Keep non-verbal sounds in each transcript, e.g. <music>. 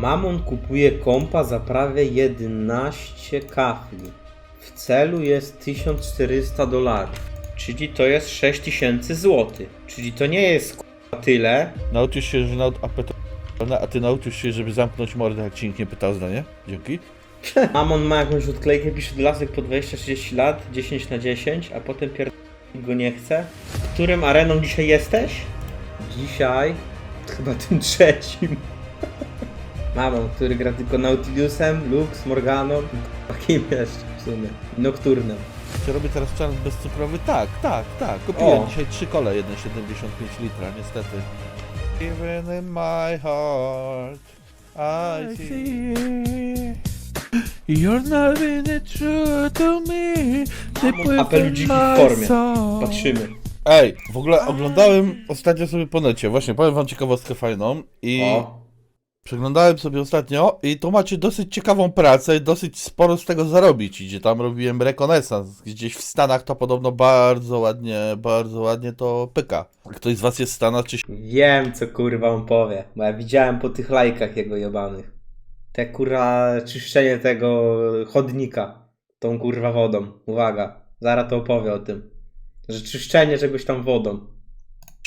Mamon kupuje kompa za prawie 11 kafli. W celu jest 1400 dolarów. Czyli to jest 6000 zł. Czyli to nie jest k***a, tyle. Nauczysz się, że naut apetyt... A ty nauczysz się, żeby zamknąć mordę, jak ci nikt nie pytał zdanie? Dzięki. <laughs> Mamon ma jakąś odklejkę, pisze do lasek po 20-30 lat, 10 na 10, a potem pier... go nie chce. Którym areną dzisiaj jesteś? Dzisiaj chyba tym trzecim. Mamon, który gra tylko Nautilusem, Lux, Morganą, a kim jeszcze w sumie? Nocturnem. Czy robię teraz challenge bezcukrowy? Tak, tak, tak. Kupiłem O. dzisiaj trzy kole 1,75 litra, niestety. Even in my heart, I see. You're not really true to me. Mamon, apelu dziki w formie. Patrzymy. Ej, w ogóle oglądałem ostatnio sobie po necie, właśnie powiem wam ciekawostkę fajną i O, przeglądałem sobie ostatnio i tu macie dosyć ciekawą pracę i dosyć sporo z tego zarobić idzie. Tam robiłem rekonesans, gdzieś w Stanach to podobno bardzo ładnie, bardzo ładnie to pyka. Ktoś z was jest w Stanach czy wiem co kurwa on powie, bo ja widziałem po tych lajkach jego jebanych. Te kurwa czyszczenie tego chodnika tą kurwa wodą. Uwaga, zaraz to opowie o tym. Że czyszczenie czegoś tam wodą.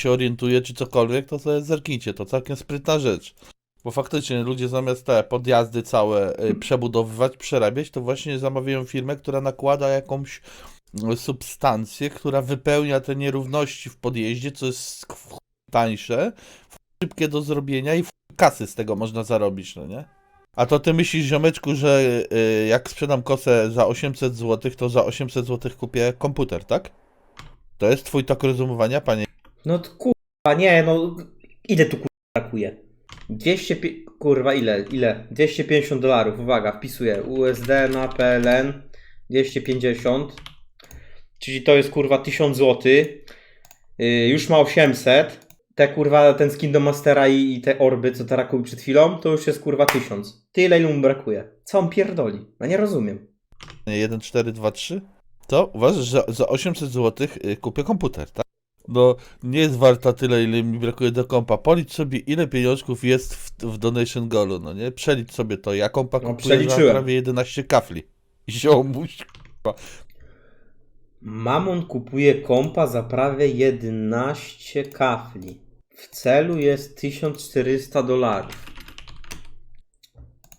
się orientuje czy cokolwiek, to sobie zerknijcie, to całkiem sprytna rzecz. Bo faktycznie ludzie zamiast te podjazdy całe y, przebudowywać, przerabiać, to właśnie zamawiają firmę, która nakłada jakąś y, substancję, która wypełnia te nierówności w podjeździe, co jest tańsze, szybkie do zrobienia i kasy z tego można zarobić, no nie? A to ty myślisz, ziomeczku, że y, jak sprzedam kosę za 800 zł, to za 800 zł kupię komputer, tak? To jest twój tok rozumowania, panie No kurwa, nie no, ile tu kurwa brakuje? 200, pi- kurwa ile, ile? 250 dolarów, uwaga, wpisuję USD na PLN 250, czyli to jest kurwa 1000 zł, yy, już ma 800, te kurwa, ten skin do Mastera i, i te orby, co teraz kupił przed chwilą, to już jest kurwa 1000. Tyle ile mu brakuje. Co on pierdoli? No nie rozumiem. 1, 4, 2, 3, to uważasz, że za 800 zł kupię komputer, tak? No, nie jest warta tyle, ile mi brakuje do kompa. Policz sobie, ile pieniążków jest w, w Donation Goalu, no nie? Przelicz sobie to. Ja kompa No, kupuję za prawie 11 kafli. <laughs> Ziomuś. Mamon kupuje kompa za prawie 11 kafli. W celu jest 1400 dolarów.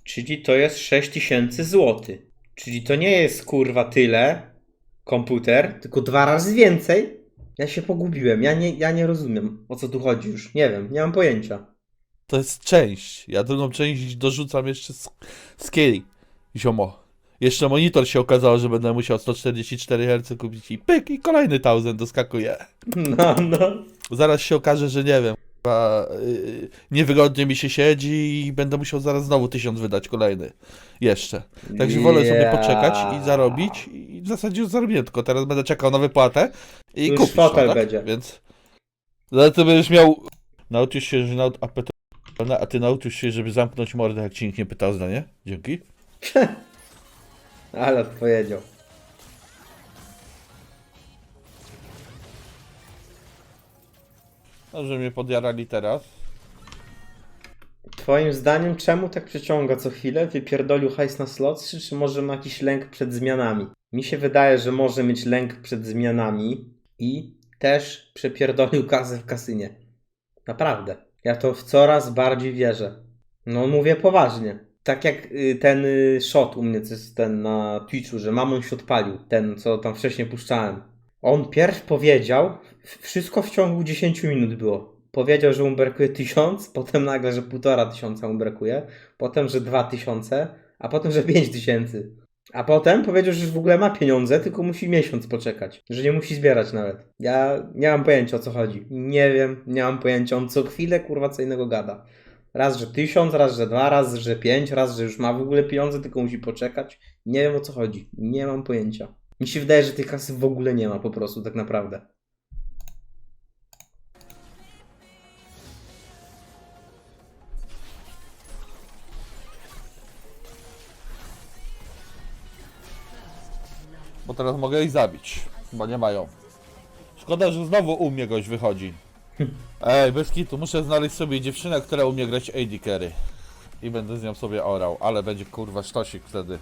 Czyli to jest 6000 zł. Czyli to nie jest kurwa tyle komputer, tylko dwa razy więcej. Ja się pogubiłem. Ja nie, ja nie rozumiem o co tu chodzi już. Nie wiem, nie mam pojęcia. To jest część. Ja drugą część dorzucam jeszcze z, Kieli. Ziomo. Jeszcze monitor się okazało, że będę musiał 144 Hz kupić i pyk, i kolejny 1000 doskakuje. No, no. Zaraz się okaże, że nie wiem. chyba, yy, niewygodnie mi się siedzi i będę musiał zaraz znowu tysiąc wydać kolejny. Jeszcze. Także wolę sobie poczekać i zarobić. W zasadzie już zarobiłem, tylko teraz będę czekał na wypłatę i Już kupić. fotel no, tak? będzie. Więc. Ale ty będziesz miał. Nauczysz się, że naut. A ty nauczysz się, żeby zamknąć mordę, jak ci nikt nie pytał zdanie? Dzięki. <laughs> Ale odpowiedział. Dobrze mnie podjarali teraz. Twoim zdaniem czemu tak przeciąga co chwilę? Wypierdolił hajs na slot, czy, czy może ma jakiś lęk przed zmianami? Mi się wydaje, że może mieć lęk przed zmianami i też przepierdolił kasę w kasynie. Naprawdę. Ja to w coraz bardziej wierzę. No mówię poważnie. Tak jak y, ten y, shot u mnie, co jest ten na Twitchu, że mamon się odpalił. Ten, co tam wcześniej puszczałem. On pierw powiedział, wszystko w ciągu 10 minut było. Powiedział, że mu brakuje 1000, <laughs> potem nagle, że półtora tysiąca mu brakuje, potem, że 2000, a potem, że 5000. A potem powiedział, że w ogóle ma pieniądze, tylko musi miesiąc poczekać, że nie musi zbierać nawet. Ja nie mam pojęcia o co chodzi. Nie wiem, nie mam pojęcia. On co chwilę kurwa co innego gada. Raz, że 1000, raz, że 2, raz, że 5, raz, że już ma w ogóle pieniądze, tylko musi poczekać. Nie wiem o co chodzi. Nie mam pojęcia. Mi się wydaje, że tej kasy w ogóle nie ma po prostu, tak naprawdę. Teraz mogę ich zabić. Chyba nie mają. Szkoda, że znowu u mnie goś wychodzi. <laughs> Ej, bez kitu, muszę znaleźć sobie dziewczynę, która umie grać AD carry. i będę z nią sobie orał, ale będzie kurwa sztosik wtedy.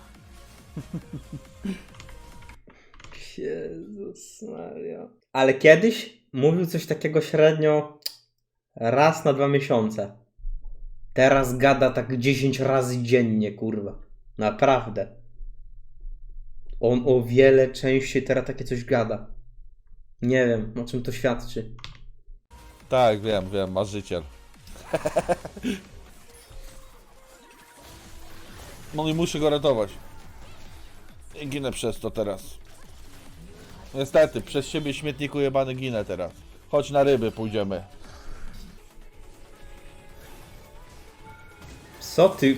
Jezus Maria. Ale kiedyś mówił coś takiego średnio raz na dwa miesiące. Teraz gada tak 10 razy dziennie, kurwa. Naprawdę. On o wiele częściej teraz takie coś gada. Nie wiem, o czym to świadczy. Tak, wiem, wiem, marzyciel. <laughs> No i muszę go ratować. I ginę przez to teraz. Niestety, przez siebie śmietniku jebany ginę teraz. Chodź na ryby, pójdziemy. Co ty?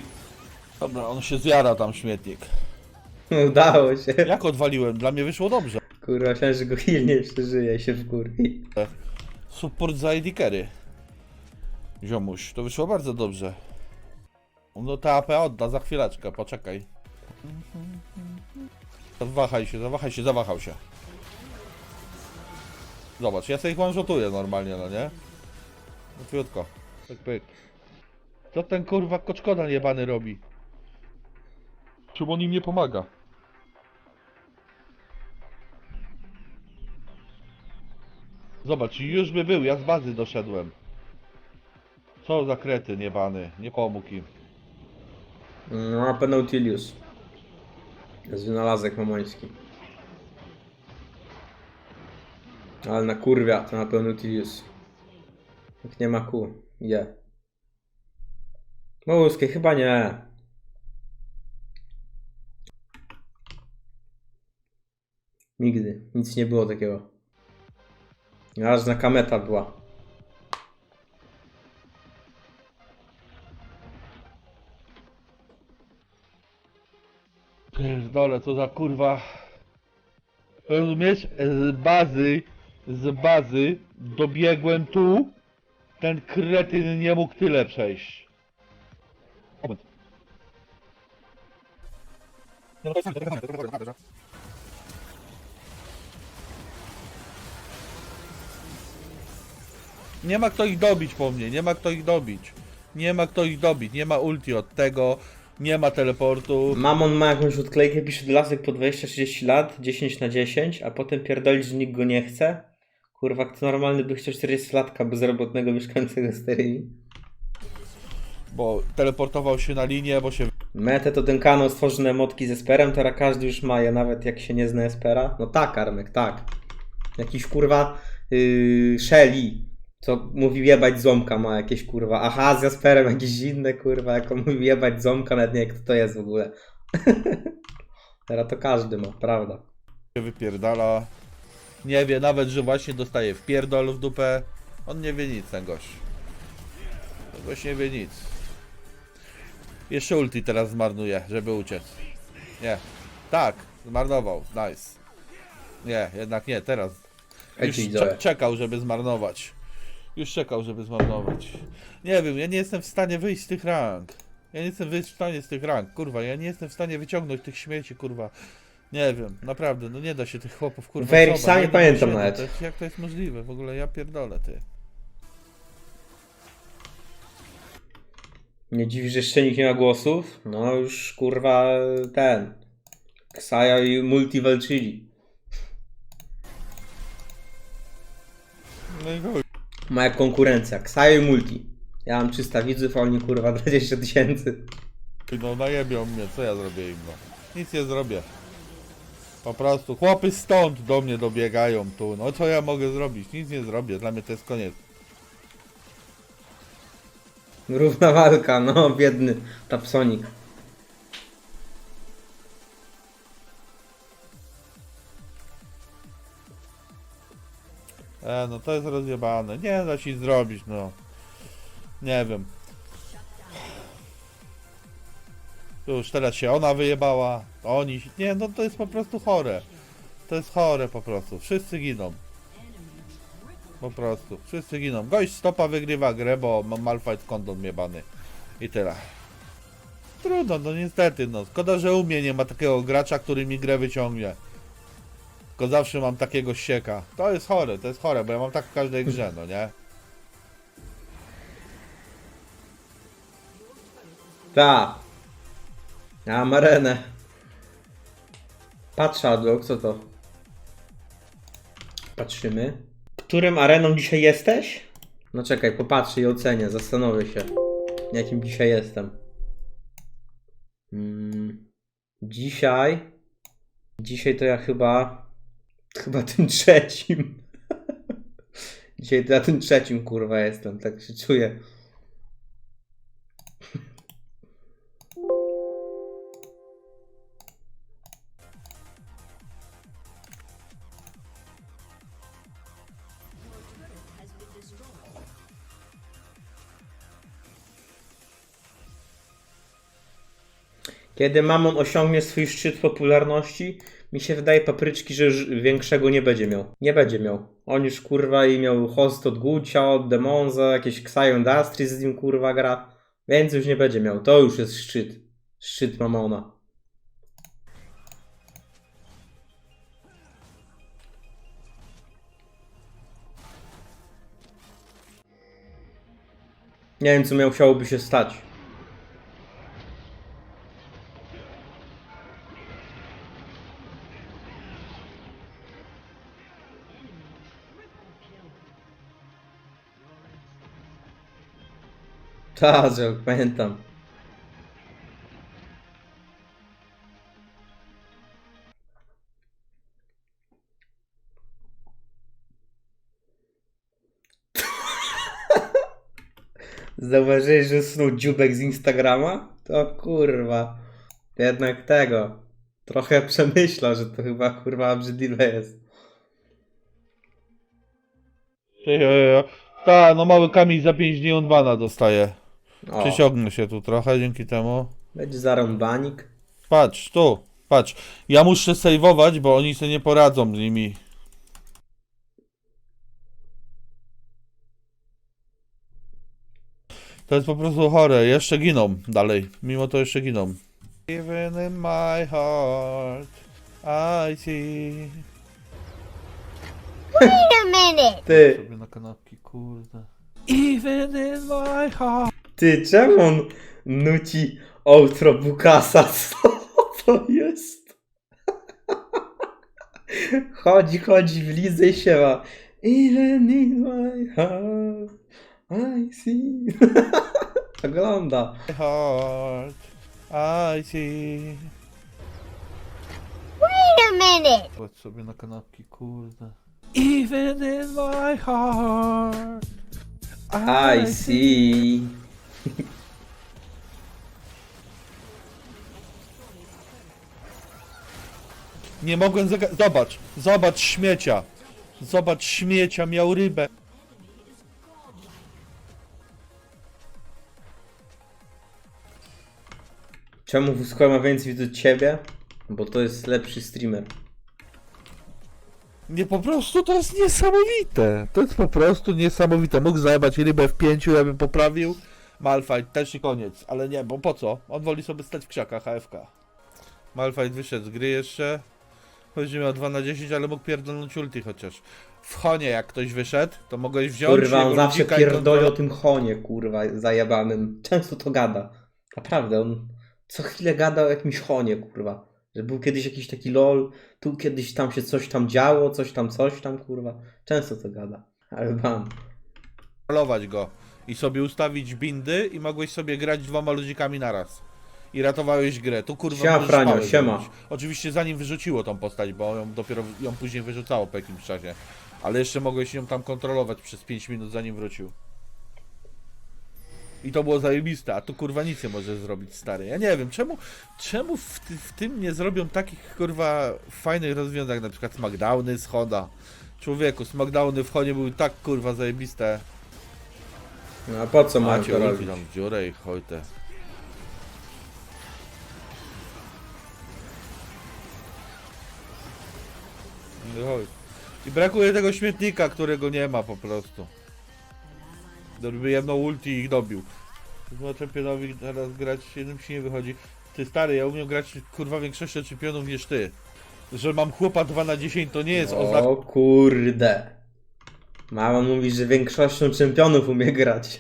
Dobra, on się zjara tam śmietnik. Udało się. Jak odwaliłem? Dla mnie wyszło dobrze. Kurwa, myślałem, że go nie przeżyje się w kurwi. Support za carry. Ziomuś, to wyszło bardzo dobrze. No to AP odda za chwileczkę, poczekaj. Zawahaj się, zawahaj się, zawahał się. Zobacz, ja sobie ich one normalnie, no nie? Krótko. Pyk, pyk. Co ten kurwa koczkodan jebany robi? Czemu on im nie pomaga? Zobacz, już by był, ja z bazy doszedłem. Co za krety niebany, nie pomógł im. No, a Penutilius. Jest wynalazek mamoński. Ale na kurwia to na Penutilius. Jak nie ma kół. Je. Mołuskie chyba nie. Nigdy. Nic nie było takiego. Aż na kameta była. Pierdolę, co za kurwa. Rozumiesz? Z bazy, z bazy dobiegłem tu. Ten kretyn nie mógł tyle przejść. Moment. Nie ma kto ich dobić po mnie, nie ma kto ich dobić. Nie ma kto ich dobić, nie ma ulti od tego, nie ma teleportu. Mamon ma jakąś odklejkę, pisze lasek po 20-30 lat, 10 na 10, a potem pierdoli, że nikt go nie chce. Kurwa, kto normalny by chciał 40-latka bezrobotnego mieszkającego z Teryni? Bo teleportował się na linię, bo się Metę to ten kanał na emotki z Esperem, teraz każdy już ma je, nawet jak się nie zna Espera. No tak, Armek, tak. Jakiś kurwa yy, Shelly, co mówi jebać ząbka ma jakieś kurwa. Aha, z Jasperem jakieś inne kurwa, jak on mówi jebać ząbka, nawet nie wiem kto to jest w ogóle. <laughs> teraz to każdy ma, prawda. wypierdala. Nie wie nawet, że właśnie dostaje wpierdol w dupę. On nie wie nic, ten gość. Ten gość nie wie nic. Jeszcze ulti teraz zmarnuje, żeby uciec. Nie. Tak, zmarnował. Nice. Nie, jednak nie, teraz. Już widzowie. cze- czekał, żeby zmarnować. Już czekał, żeby zmarnować. Nie wiem, ja nie jestem w stanie wyjść z tych rank. Ja nie jestem wyjść w stanie z tych rank, kurwa. Ja nie jestem w stanie wyciągnąć tych śmieci, kurwa. Nie wiem, naprawdę, no nie da się tych chłopów, kurwa. Werik, sam nie pamiętam siedem, nawet. To jak to jest możliwe? W ogóle ja pierdolę, ty. Nie dziwi, że jeszcze nikt nie ma głosów? No już kurwa ten. Ksaja i Multi walczyli. No i chuj. Moja konkurencja. Ksaja i Multi. Ja mam 300 widzów, a oni kurwa 20 tysięcy. No najebią mnie, co ja zrobię im, no. Nic nie zrobię. Po prostu, chłopy stąd do mnie dobiegają tu, no co ja mogę zrobić? Nic nie zrobię, dla mnie to jest koniec. Równa walka, no biedny Tapsonik. E, no to jest rozjebane. Nie da się zrobić, no. Nie wiem. Już teraz się ona wyjebała, oni. Nie, no to jest po prostu chore. To jest chore po prostu. Wszyscy giną. Po prostu. Wszyscy giną. Gość stopa wygrywa grę, bo ma malfight kondon jebany. I tyle. Trudno, no niestety, no. Szkoda, że u mnie nie ma takiego gracza, który mi grę wyciągnie. Tylko zawsze mam takiego sieka. To jest chore, to jest chore, bo ja mam tak w każdej grze, no nie? Ta. Ja mam arenę. Patrz, Adlock, co to? Patrzymy. Którym areną dzisiaj jesteś? No czekaj, popatrzę i ocenię, zastanowię się. Jakim dzisiaj jestem. Mm, dzisiaj. Dzisiaj to ja chyba. Chyba tym trzecim. <laughs> dzisiaj ja tym trzecim kurwa jestem, tak się czuję. Kiedy Mamon osiągnie swój szczyt popularności, mi się wydaje papryczki, że już większego nie będzie miał. Nie będzie miał. On już kurwa i miał host od Gucia, od Demonza, jakieś Xayo Industries z nim kurwa gra. Więc już nie będzie miał. To już jest szczyt. Szczyt Mamona. Nie wiem, co musiałoby się stać. Tak, że pamiętam. <laughs> Zauważyłeś, że snuł dziubek z Instagrama? To kurwa. Jednak tego. Trochę przemyślał, że to chyba kurwa obrzydliwe jest. Tak, no mały Kamil za 5 dni on bana dostaje. O, Przyciągnę się tu trochę dzięki temu. będzie zarąbanik. Patrz, tu, patrz. Ja muszę sejwować, bo oni sobie nie poradzą z nimi. To jest po prostu chore. Jeszcze giną dalej. Mimo to jeszcze giną. Even in my heart, I see. Wait a minute. Ty, Sobie na kanapki, kurde. Even in my heart. Ty, czemu on nuci outro Bukasa? <laughs> Co to jest? Chodzi, chodzi w lidze i siewa. Even in my heart, I see. <laughs> Ogląda. My heart, I see. Wait a minute. Chodź sobie na kanapki, kurde. Even in my heart. I see. <laughs> Nie mogłem zaga- Zobacz, zobacz śmiecia. Zobacz śmiecia, miał rybę. Czemu Wusko ma więcej widzów od ciebie? Bo to jest lepszy streamer. Nie, po prostu to jest niesamowite. To jest po prostu niesamowite. Mógł zajebać rybę w pięciu, ja bym poprawił. Malfight też i koniec. Ale nie, bo po co? On woli sobie stać w krzakach AFK. Malfight wyszedł z gry jeszcze. Chodzi miał 2 na 10, ale mógł pierdolnąć ulti chociaż. W Honie jak ktoś wyszedł, to mogłeś wziąć Kurwa, on zawsze pierdoli o tym honie, kurwa, zajebanym. Często to gada. Naprawdę, on co chwilę gada o jakimś honie, kurwa. Że był kiedyś jakiś taki lol, tu kiedyś tam się coś tam działo, coś tam, coś tam, kurwa. Często to gada. Ale bam. kontrolować go i sobie ustawić bindy i mogłeś sobie grać dwoma ludzikami naraz. I ratowałeś grę. Tu kurwa Siema, możesz Franio, małe siema. zrobić. Oczywiście zanim wyrzuciło tą postać, bo ją dopiero ją później wyrzucało po jakimś czasie. Ale jeszcze mogłeś ją tam kontrolować przez 5 minut zanim wrócił. I to było zajebiste, a tu kurwa nic nie możesz zrobić stary. Ja nie wiem, czemu, czemu w, ty, w tym nie zrobią takich kurwa fajnych rozwiązań, na przykład Smackdowny z Hoda. Człowieku, Smackdowny w Hodzie były tak kurwa zajebiste. No a po co Macie to robić? tam w dziurę i chojte. No chodź. I brakuje tego śmietnika, którego nie ma po prostu. Gdyby jedno ulti i ich dobił. Chyba czempionowi teraz grać jednym się nie wychodzi. Ty stary, ja umiem grać kurwa większością czempionów niż ty. Że mam chłopa 2 na 10 to nie jest oznaka O kurde. Mama mówi, że większością czempionów umie grać.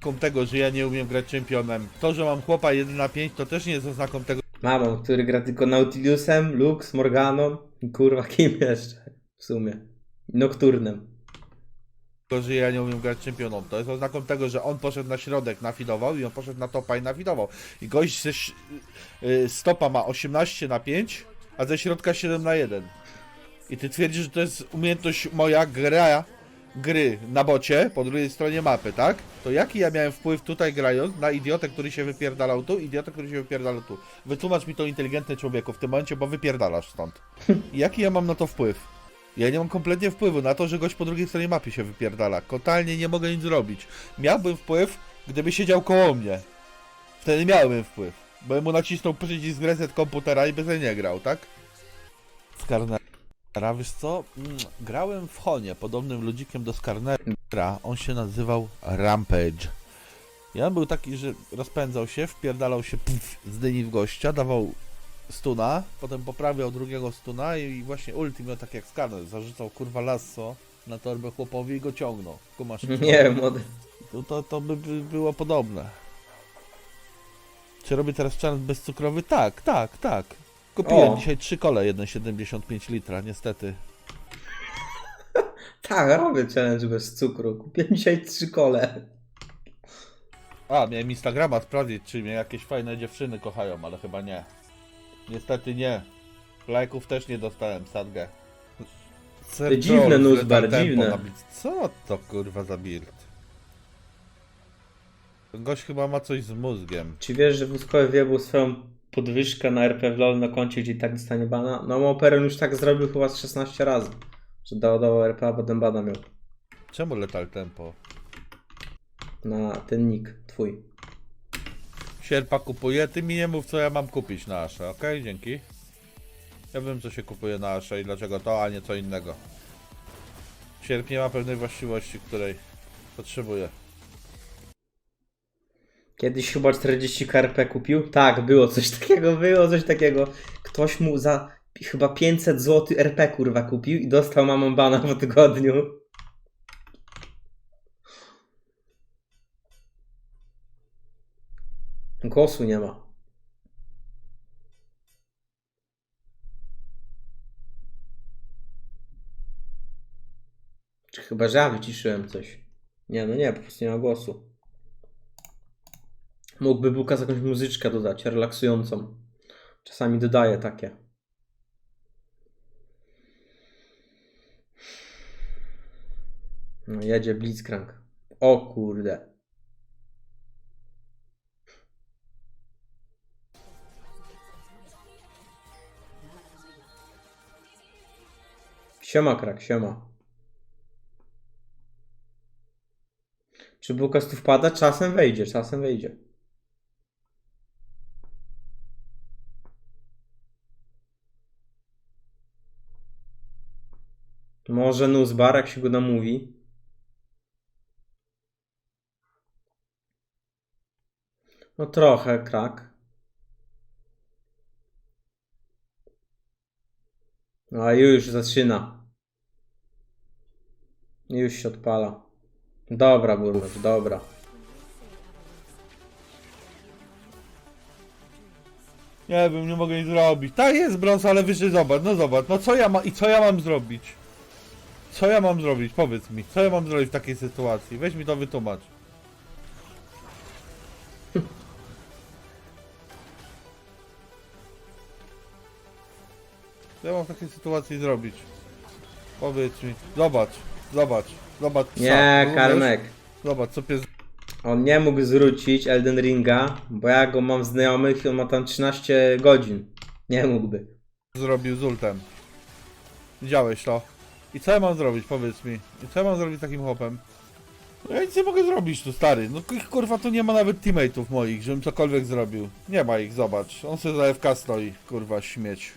oznaką tego, że ja nie umiem grać czempionem. To, że mam chłopa 1 na 5, to też nie jest oznaką tego, Mamą, który gra tylko Nautilusem, Lux, Morganą i kurwa kim jeszcze w sumie. Nocturnem. że ja nie umiem grać czempioną. To jest oznaką tego, że on poszedł na środek, nafidował i on poszedł na topa i nafidował. I gość ze ś- y, stopa ma 18 na 5, a ze środka 7 na 1. I ty twierdzisz, że to jest umiejętność moja gra gry na bocie po drugiej stronie mapy, tak? To jaki ja miałem wpływ tutaj grając na idiotę, który się wypierdalał tu, idiotę, który się wypierdalał tu? Wytłumacz mi to inteligentny człowieku w tym momencie, bo wypierdalasz stąd. I jaki ja mam na to wpływ? Ja nie mam kompletnie wpływu na to, że gość po drugiej stronie mapy się wypierdala. Totalnie nie mogę nic zrobić. Miałbym wpływ, gdyby siedział koło mnie. Wtedy miałbym wpływ. Bo mu nacisnął przycisk reset komputera i by nie grał, tak? Skarnera, wiesz co? Mm, Grałem w Honie, podobnym ludzikiem do Skarnera. On się nazywał Rampage. I on był taki, że rozpędzał się, wpierdalał się pff, z dyni w gościa, dawał stuna, potem poprawiał drugiego stuna i właśnie ulti miał tak jak Skarner, zarzucał kurwa lasso na torbę chłopowi i go ciągnął. Kumasz? Nie od... To, to, to by, by było podobne. Czy robię teraz challenge bezcukrowy? Tak, tak, tak. Kupiłem O. dzisiaj trzy kole 1,75 litra, niestety. <laughs> Tak, robię challenge bez cukru. Kupiłem dzisiaj trzy kole. A, miałem Instagrama sprawdzić, czy mnie jakieś fajne dziewczyny kochają, ale chyba nie. Niestety nie. Lajków też nie dostałem, sadgę. To dziwne, Nuzbar, dziwne. Co to kurwa za build? Ten Gość chyba ma coś z mózgiem. Czy wiesz, że Wózkowy wyjebał swoją podwyżkę na RP w LoL na koncie, gdzie i tak dostanie bana? No Moperen już tak zrobił chyba z 16 razy. Że dawał RP, a potem bana miał. Czemu letal tempo? Na ten nick twój. Sierpa kupuje, ty mi nie mów co ja mam kupić na Aszę, okej? Dzięki. Ja wiem co się kupuje na Aszę i dlaczego to, a nie co innego. Sierp nie ma pewnej właściwości, której potrzebuje. Kiedyś chyba 40 KRP kupił? Tak, było coś takiego, było coś takiego. Ktoś mu za chyba 500 zł RP kurwa kupił i dostał mamą bana po tygodniu. Głosu nie ma. Czy chyba, że ja wyciszyłem coś? Nie, no nie, po prostu nie ma głosu. Mógłby Bukas jakąś muzyczkę dodać, relaksującą. Czasami dodaje takie. No, jedzie Blitzcrank. O kurde. Siema krak, siema. Czy Bukas tu wpada? Czasem wejdzie, czasem wejdzie. Może Nuzbar, jak się go namówi. No trochę, krak. A już zaczyna. Już się odpala. Dobra, burmistrz, dobra. Nie wiem, nie mogę nic zrobić. Tak jest brąz, ale wyżej zobacz, no zobacz, no co ja mam i co ja mam zrobić? Co ja mam zrobić? Powiedz mi, co ja mam zrobić w takiej sytuacji? Weź mi to wytłumacz. Co ja mam w takiej sytuacji zrobić? Powiedz mi. Zobacz, zobacz, zobacz. co, Nie, rozumiesz? Karmek. Zobacz, co pies On nie mógł zwrócić Elden Ringa, bo ja go mam znajomych i on ma tam 13 godzin. Nie mógłby. zrobił z ultem. Widziałeś to. I co ja mam zrobić, powiedz mi? I co ja mam zrobić z takim chłopem? No ja nic nie mogę zrobić tu, stary. No kurwa, tu nie ma nawet teammateów moich, żebym cokolwiek zrobił. Nie ma ich, zobacz. On sobie za FK stoi, kurwa, śmieć.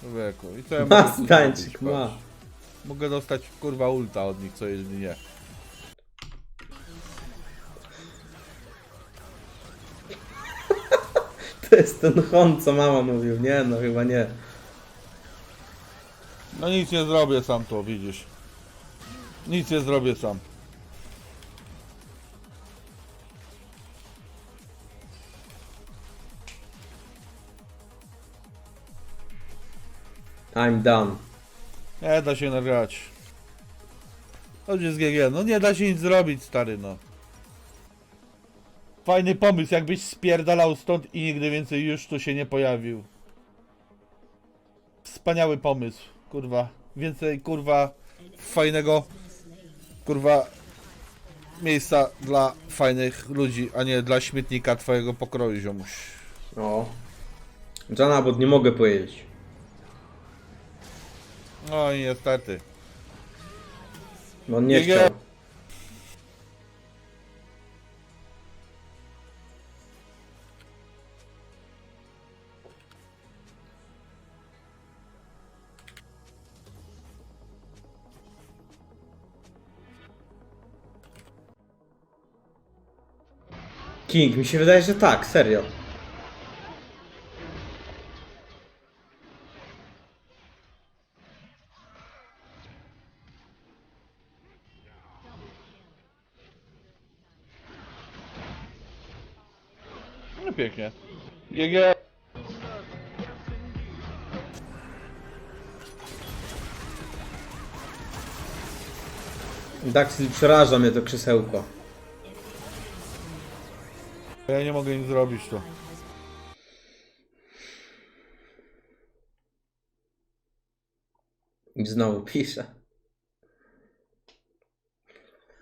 Człowieku. I co ja Ma mogę tu stańczyk, ma. patrz? Mogę dostać, kurwa, ulta od nich co jedynie. <laughs> To jest ten Hon, co mama mówił. Nie, no chyba nie. No nic nie zrobię sam to, widzisz. Nic nie zrobię sam. I'm done. Nie da się nagrać. To jest GG. No nie da się nic zrobić, stary, no. Fajny pomysł, jakbyś spierdalał stąd i nigdy więcej już tu się nie pojawił. Wspaniały pomysł kurwa. Więcej, kurwa, fajnego, kurwa, miejsca dla fajnych ludzi, a nie dla śmietnika twojego pokroju, ziomuś. O. Jana, bo nie mogę powiedzieć. No i niestety. Nie Nie, nie. chciał. King, mi się wydaje, że tak, serio. No pięknie. GG. Daxil przeraża mnie to krzesełko. Ja nie mogę nic zrobić tu. Znowu pisze.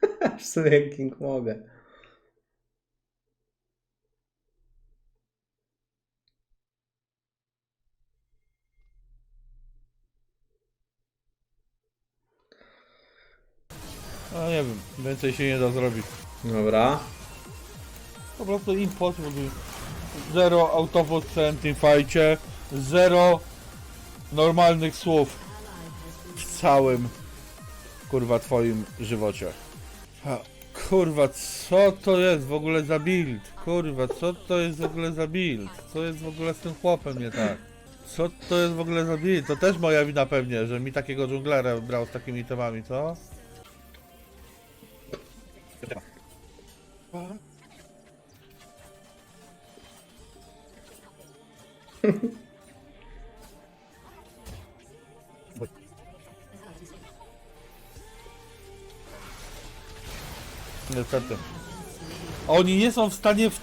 <laughs> W sumie King mogę. No nie wiem, więcej się nie da zrobić. Dobra. Po prostu impossible. Zero autobus w całym teamfightie. Zero normalnych słów w całym kurwa twoim żywocie. Ha, kurwa, co to jest w ogóle za build? Kurwa, co to jest w ogóle za build? Co jest w ogóle z tym chłopem nie tak? Co to jest w ogóle za build? To też moja wina pewnie, że mi takiego dżunglera brał z takimi temami, co? Niestety. Oni nie są w stanie w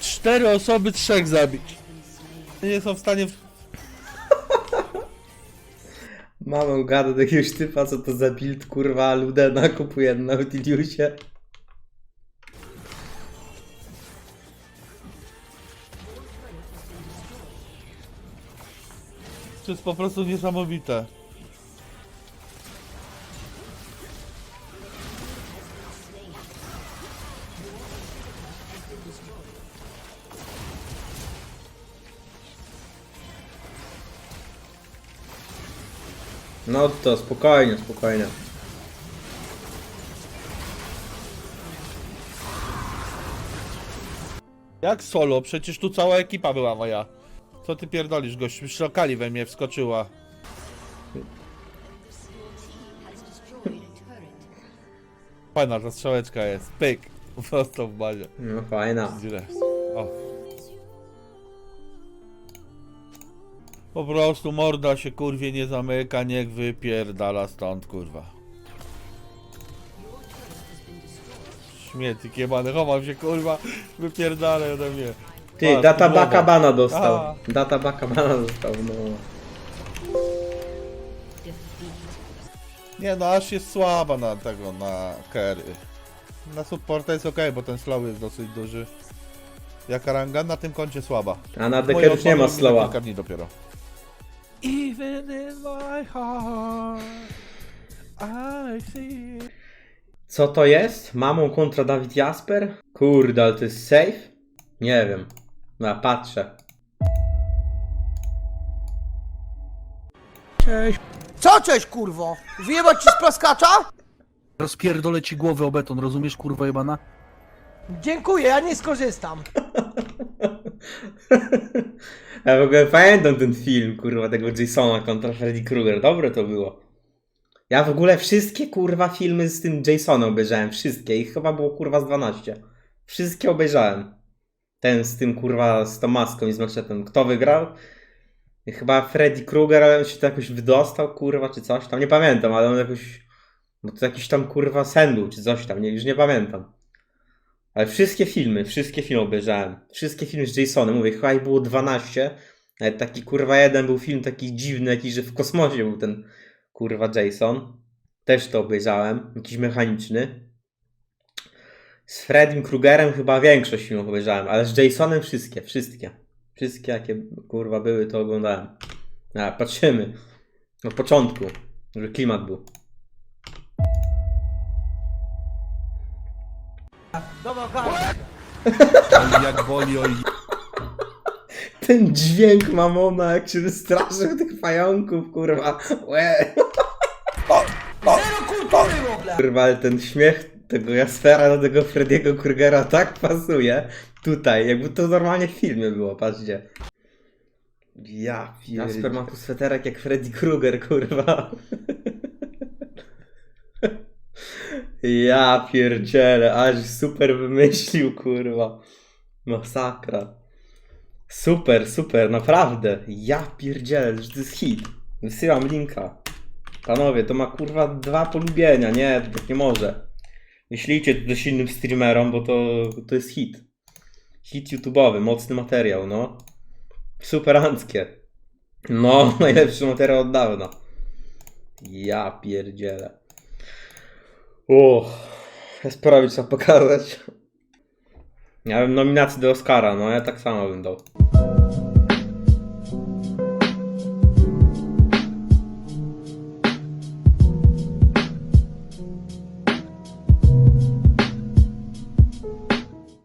cztery osoby trzech zabić. Nie są w stanie w... Mamy gada do jakiegoś typa, co to za build, kurwa, Ludena kupuje na Nautiliusie. To jest po prostu niesamowite. No to spokojnie, spokojnie. Jak solo? Przecież tu cała ekipa była moja. Co ty pierdolisz, gościu? Szlokali we mnie wskoczyła. Fajna ta strzałeczka jest. Pyk. Prosto w bazie. No fajna. O. Po prostu morda się kurwie nie zamyka, niech wypierdala stąd kurwa. Śmietnik jebany, chowam się kurwa, wypierdalaj ode mnie. Ty, A, data głowa. baka bana dostał. A. Data baka bana dostał, no. Nie no, aż jest słaba na tego, na carry. Na supporta jest ok, bo ten slow jest dosyć duży. Jaka ranga? Na tym koncie słaba. A na Moje deker już nie ma slowa. kilka dni dopiero. Even in my heart, I see. Co to jest? Mamą kontra Dawid Jasper? Kurde, ale to jest safe? Nie wiem. No, patrzę. Co cześć kurwo? Wyjebać ci z plaskacza? Rozpierdolę ci głowę o beton, rozumiesz kurwa jebana? Dziękuję, ja nie skorzystam. <laughs> Ja w ogóle pamiętam ten film, kurwa, tego Jasona kontra Freddy Krueger. Dobre to było. Ja w ogóle wszystkie, kurwa, filmy z tym Jasonem obejrzałem. Wszystkie. Ich chyba było, kurwa, z 12. Wszystkie obejrzałem. Ten z tym, kurwa, z tą maską i z machetem. Kto wygrał? Chyba Freddy Krueger, ale on się to jakoś wydostał, kurwa, czy coś tam, nie pamiętam, ale on jakoś, bo to jakiś tam, kurwa, sen był, czy coś tam, nie, już nie pamiętam. Ale wszystkie filmy, wszystkie filmy obejrzałem, wszystkie filmy z Jasonem, mówię, chyba ich było 12, nawet taki, kurwa, jeden był film taki dziwny, jakiś, że w kosmosie był ten, kurwa, Jason. Też to obejrzałem, jakiś mechaniczny. Z Freddym Krugerem chyba większość filmów obejrzałem, ale z Jasonem wszystkie, wszystkie. Wszystkie jakie kurwa były to oglądałem. A, patrzymy. Od początku, żeby klimat był. Oj, jak boli, oj. Ten dźwięk mamona, jak się wystraszył tych pająków, kurwa. Łe. Kurwa, ale ten śmiech tego Jaspera do tego Freddiego Krugera tak pasuje. Tutaj, jakby to normalnie w filmie było, patrzcie. Ja Jasper ma tu sweterek jak Freddy Krueger, kurwa. Ja pierdzielę, aż super wymyślił, kurwa. Masakra. Super, super, naprawdę. Ja pierdzielę, to jest hit. Wysyłam linka. Panowie, to ma kurwa dwa polubienia, nie? Tak nie może. Wyślijcie to też innym streamerom, bo to, to jest hit. Hit YouTube'owy, mocny materiał, no. Superanckie. No, <laughs> najlepszy materiał od dawna. Ja pierdzielę. Uff. Jasperowi trzeba pokazać. Ja bym nominację do Oscara, no ja tak samo bym dał.